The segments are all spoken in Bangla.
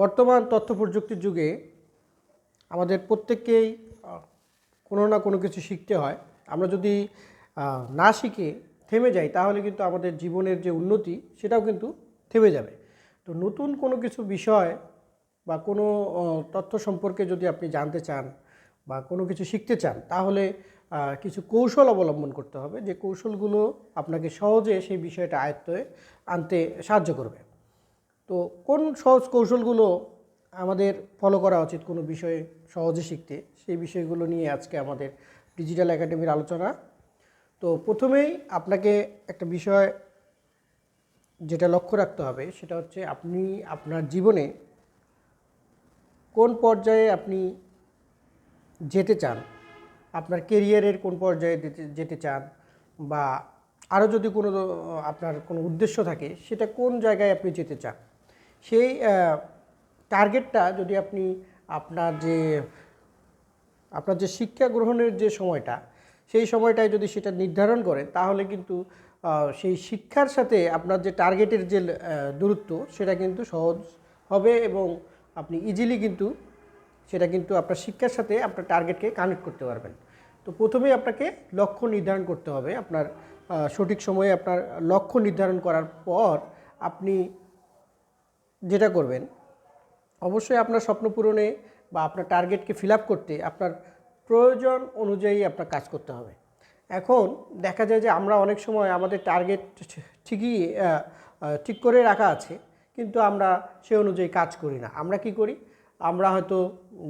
বর্তমান তথ্য প্রযুক্তির যুগে আমাদের প্রত্যেককেই কোনো না কোনো কিছু শিখতে হয়। আমরা যদি না শিখে থেমে যাই, তাহলে কিন্তু আমাদের জীবনের যে উন্নতি, সেটাও কিন্তু থেমে যাবে। তো নতুন কোনো কিছু বিষয় বা কোনো তথ্য সম্পর্কে যদি আপনি জানতে চান বা কোনো কিছু শিখতে চান, তাহলে কিছু কৌশল অবলম্বন করতে হবে। যে কৌশলগুলো আপনাকে সহজে সেই বিষয়টা আয়ত্তে আনতে সাহায্য করবে। তো কোন সহজ কৌশলগুলো আমাদের ফলো করা উচিত কোনো বিষয়ে সহজে শিখতে? সেই বিষয়গুলো নিয়ে আজকে আমাদের ডিজিটাল একাডেমির আলোচনা। তো প্রথমেই আপনাকে একটা বিষয় যেটা লক্ষ্য রাখতে হবে, সেটা হচ্ছে আপনি আপনার জীবনে কোন পর্যায়ে আপনি যেতে চান? আপনার কেরিয়ারের কোন পর্যায়ে যেতে- চান? বা আরও যদি কোনো, আপনার কোনো উদ্দেশ্য থাকে, সেটা কোন জায়গায় আপনি যেতে চান? সেই টার্গেটটা যদি আপনি আপনার যে আপনার যে শিক্ষা গ্রহণের যে সময়টা, সেই সময়টায় যদি সেটা নির্ধারণ করেন, তাহলে কিন্তু সেই শিক্ষার সাথে আপনার যে টার্গেটের যে দূরত্ব, সেটা কিন্তু সহজ হবে এবং আপনি ইজিলি কিন্তু সেটা কিন্তু আপনার শিক্ষার সাথে আপনার টার্গেটকে কানেক্ট করতে পারবেন। তো প্রথমেই আপনাকে লক্ষ্য নির্ধারণ করতে হবে। আপনার সঠিক সময়ে আপনার লক্ষ্য নির্ধারণ করার পর আপনি যেটা করবেন, অবশ্যই আপনার স্বপ্ন পূরণে বা আপনার টার্গেটকে ফিল আপ করতে আপনার প্রয়োজন অনুযায়ী আপনার কাজ করতে হবে। এখন দেখা যায় যে আমরা অনেক সময় আমাদের টার্গেট ঠিকই ঠিক করে রাখা আছে, কিন্তু আমরা সে অনুযায়ী কাজ করি না। আমরা কি করি? আমরা হয়তো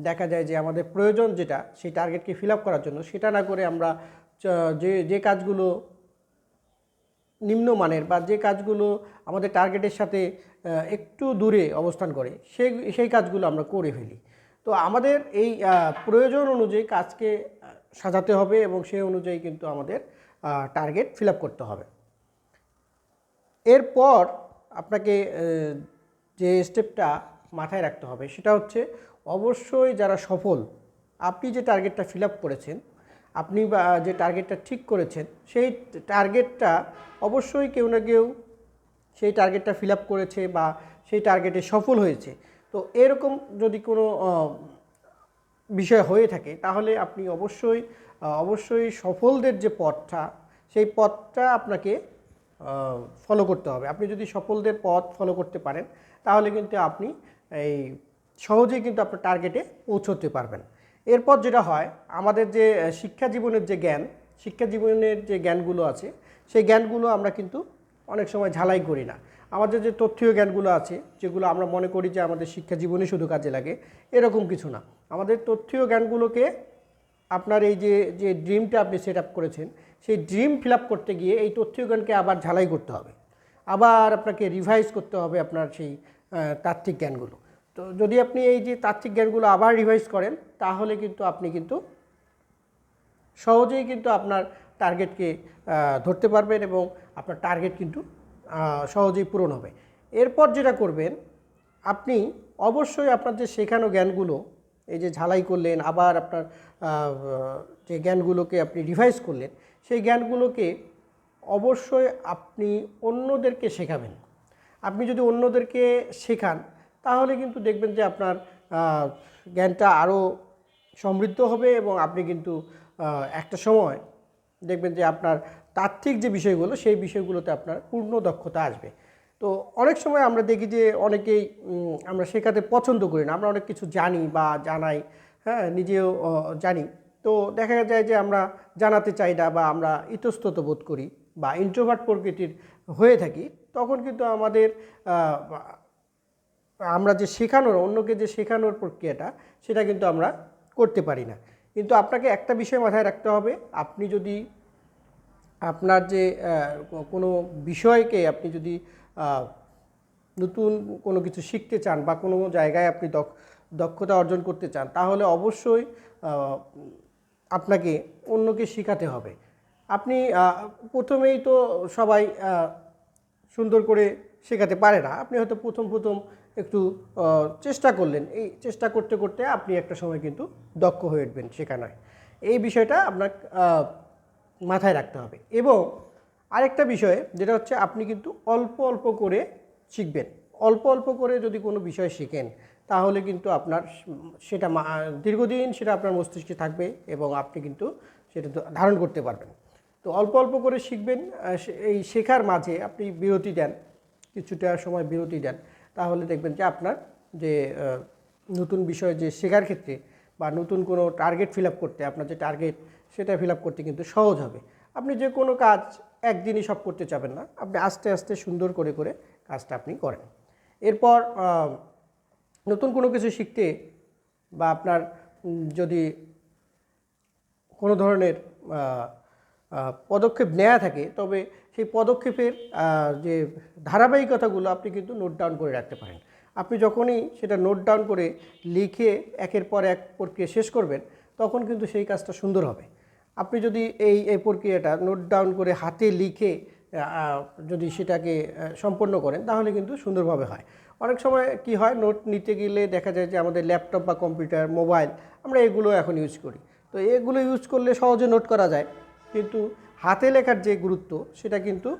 দেখা যায় যে আমাদের প্রয়োজন যেটা, সেই টার্গেটকে ফিল আপ করার জন্য সেটা না করে আমরা যে যে কাজগুলো নিম্নমানের বা যে কাজগুলো আমাদের টার্গেটের সাথে একটু দূরে অবস্থান করে, সেই সেই কাজগুলো আমরা করে ফেলি। তো আমাদের এই প্রয়োজন অনুযায়ী কাজকে সাজাতে হবে এবং সেই অনুযায়ী কিন্তু আমাদের টার্গেট ফিল করতে হবে। এরপর আপনাকে যে স্টেপটা মাথায় রাখতে হবে সেটা হচ্ছে, অবশ্যই যারা সফল, আপনি যে টার্গেটটা ফিল করেছেন, আপনি বা, যে টার্গেটটা ঠিক করেছেন, সেই টার্গেটটা অবশ্যই কেউ না কেউ সেই টার্গেটটা ফিল আপ করেছে বা সেই টার্গেটে সফল হয়েছে। তো এরকম যদি কোনো বিষয় হয়ে থাকে, তাহলে আপনি অবশ্যই অবশ্যই সফলদের যে পথটা, সেই পথটা আপনাকে ফলো করতে হবে। আপনি যদি সফলদের পথ ফলো করতে পারেন, তাহলে কিন্তু আপনি এই সহজেই কিন্তু আপনার টার্গেটে পৌঁছতে পারবেন। এরপর যেটা হয়, আমাদের যে শিক্ষা জীবনের যে জ্ঞান, শিক্ষা জীবনের যে জ্ঞানগুলো আছে, সেই জ্ঞানগুলো আমরা কিন্তু অনেক সময় ঝালাই করি না। আমাদের যে তথ্যীয় জ্ঞানগুলো আছে, যেগুলো আমরা মনে করি যে আমাদের শিক্ষা জীবনে শুধু কাজে লাগে, এরকম কিছু না। আমাদের তথ্যীয় জ্ঞানগুলোকে আপনার এই যে যে ড্রিমটা আপনি সেট আপ করেছেন, সেই ড্রিম ফিল আপ করতে গিয়ে এই তথ্যীয় জ্ঞানকে আবার ঝালাই করতে হবে। আবার আপনাকে রিভাইজ করতে হবে আপনার সেই তাত্ত্বিক জ্ঞানগুলো। তো যদি আপনি এই যে তাত্ত্বিক জ্ঞানগুলো আবার রিভাইজ করেন, তাহলে কিন্তু আপনি কিন্তু সহজেই কিন্তু আপনার টার্গেটকে ধরতে পারবেন এবং আপনার টার্গেট কিন্তু সহজেই পূরণ হবে। এরপর যেটা করবেন, আপনি অবশ্যই আপনার যে শেখানো জ্ঞানগুলো, এই যে ঝালাই করলেন, আবার আপনার যে জ্ঞানগুলোকে আপনি রিভাইজ করলেন, সেই জ্ঞানগুলোকে অবশ্যই আপনি অন্যদেরকে শেখাবেন। আপনি যদি অন্যদেরকে শেখান, তাহলে কিন্তু দেখবেন যে আপনার জ্ঞানটা আরও সমৃদ্ধ হবে এবং আপনি কিন্তু একটা সময় দেখবেন যে আপনার তাত্ত্বিক যে বিষয়গুলো, সেই বিষয়গুলোতে আপনার পূর্ণ দক্ষতা আসবে। তো অনেক সময় আমরা দেখি যে অনেকেই আমরা শেখাতে পছন্দ করি না। আমরা অনেক কিছু জানি বা জানাই হ্যাঁ নিজেও জানি। তো দেখা যায় যে আমরা জানাতে চাই না বা আমরা ইতস্তত বোধ করি বা ইন্ট্রোভার্ট প্রকৃতির হয়ে থাকি, তখন কিন্তু আমাদের আমরা যে শেখানোর, অন্যকে যে শেখানোর প্রক্রিয়াটা, সেটা কিন্তু আমরা করতে পারি না। কিন্তু আপনাকে একটা বিষয় মাথায় রাখতে হবে, আপনি যদি আপনার যে কোনো বিষয়কে আপনি যদি নতুন কোনো কিছু শিখতে চান বা কোনো জায়গায় আপনি দক্ষ- দক্ষতা অর্জন করতে চান, তাহলে অবশ্যই আপনাকে অন্যকে শেখাতে হবে। আপনি প্রথমেই তো সবাই সুন্দর করে শেখাতে পারে না। আপনি হয়তো প্রথম প্রথম একটু চেষ্টা করলেন। এই চেষ্টা করতে করতে আপনি একটা সময় কিন্তু দক্ষ হয়ে উঠবেন শেখানোয় এই বিষয়টা আপনার মাথায় রাখতে হবে। এবং আরেকটা বিষয়, যেটা হচ্ছে আপনি কিন্তু অল্প অল্প করে শিখবেন। অল্প অল্প করে যদি কোনো বিষয় শেখেন, তাহলে কিন্তু আপনার সেটা দীর্ঘদিন সেটা আপনার মস্তিষ্কে থাকবে এবং আপনি কিন্তু সেটা ধারণ করতে পারবেন। তো অল্প অল্প করে শিখবেন এই শেখার মাঝে আপনি বিরতি দেন, কিছুটা সময় বিরতি দেন, তাহলে দেখবেন যে আপনার যে নতুন বিষয় যে শেখার ক্ষেত্রে বা নতুন কোনো টার্গেট ফিল আপ করতে, আপনার যে টার্গেট সেটা ফিল আপ করতে কিন্তু সহজ হবে। আপনি যে কোনো কাজ একদিনই সব করতে চাবেন না। আপনি আস্তে আস্তে সুন্দর করে করে কাজটা আপনি করেন। এরপর নতুন কোনো কিছু শিখতে বা আপনার যদি কোনো ধরনের পদক্ষেপ নেওয়া থাকে, তবে সেই পদক্ষেপের যে ধারাবাহিকতাগুলো আপনি কিন্তু নোট ডাউন করে রাখতে পারেন। আপনি যখনই সেটা নোট ডাউন করে লিখে একের পর এক প্রক্রিয়া শেষ করবেন, তখন কিন্তু সেই কাজটা সুন্দর হবে। আপনি যদি এই এই প্রক্রিয়াটা নোট ডাউন করে হাতে লিখে যদি সেটাকে সম্পন্ন করেন, তাহলে কিন্তু সুন্দরভাবে হয়। অনেক সময় কি হয় নোট নিতে গেলে দেখা যায় যে আমাদের ল্যাপটপ বা কম্পিউটার মোবাইল আমরা এগুলো এখন ইউজ করি। তো এগুলো ইউজ করলে সহজে নোট করা যায়। কিন্তু হাতে লেখার যে গুরুত্ব, সেটা কিন্তু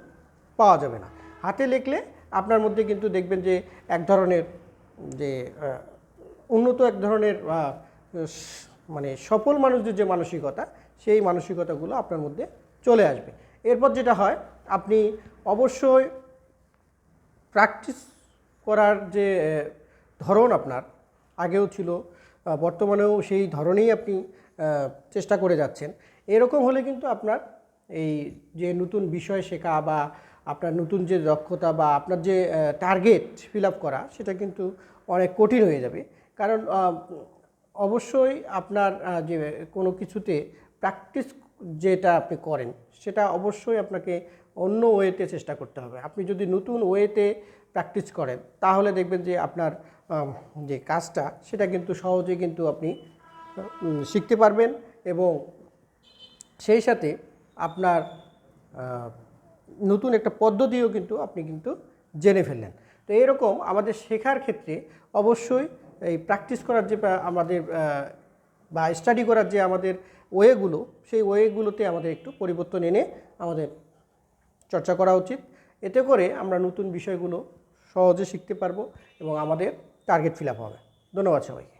পাওয়া যাবে না। হাতে লিখলে আপনার মধ্যে কিন্তু দেখবেন যে এক ধরনের যে উন্নত এক ধরনের মানে সফল মানুষদের যে মানসিকতা সেই মানসিকতাগুলো আপনার মধ্যে চলে আসবে। এরপর যেটা হয়, আপনি অবশ্যই প্র্যাকটিস করার যে ধরন আপনার, আগেও ছিল বর্তমানেও সেই ধরনেই আপনি চেষ্টা করে যাচ্ছেন। এরকম হলে কিন্তু আপনার এই যে নতুন বিষয় শেখা বা আপনার নতুন যে দক্ষতা বা আপনার যে টার্গেট ফিল আপ করা, সেটা কিন্তু অনেক কঠিন হয়ে যাবে। কারণ অবশ্যই আপনার যে কোনো কিছুতে প্র্যাকটিস যেটা আপনি করেন, সেটা অবশ্যই আপনাকে অন্য ওয়েতে চেষ্টা করতে হবে। আপনি যদি নতুন ওয়েতে প্র্যাকটিস করেন, তাহলে দেখবেন যে আপনার যে কাজটা, সেটা কিন্তু সহজে কিন্তু আপনি শিখতে পারবেন এবং সেই সাথে আপনার নতুন একটা পদ্ধতিও কিন্তু আপনি কিন্তু জেনে ফেললেন। তো এরকম আমাদের শেখার ক্ষেত্রে অবশ্যই এই প্র্যাকটিস করার যে, আমাদের বা স্টাডি করার যে আমাদের ওয়েগুলো সেই ওয়েগুলোতে আমাদের একটু পরিবর্তন এনে আমাদের চর্চা করা উচিত। এতে করে আমরা নতুন বিষয়গুলো সহজে শিখতে পারব এবং আমাদের টার্গেট ফিল আপ হবে। ধন্যবাদ সবাইকে।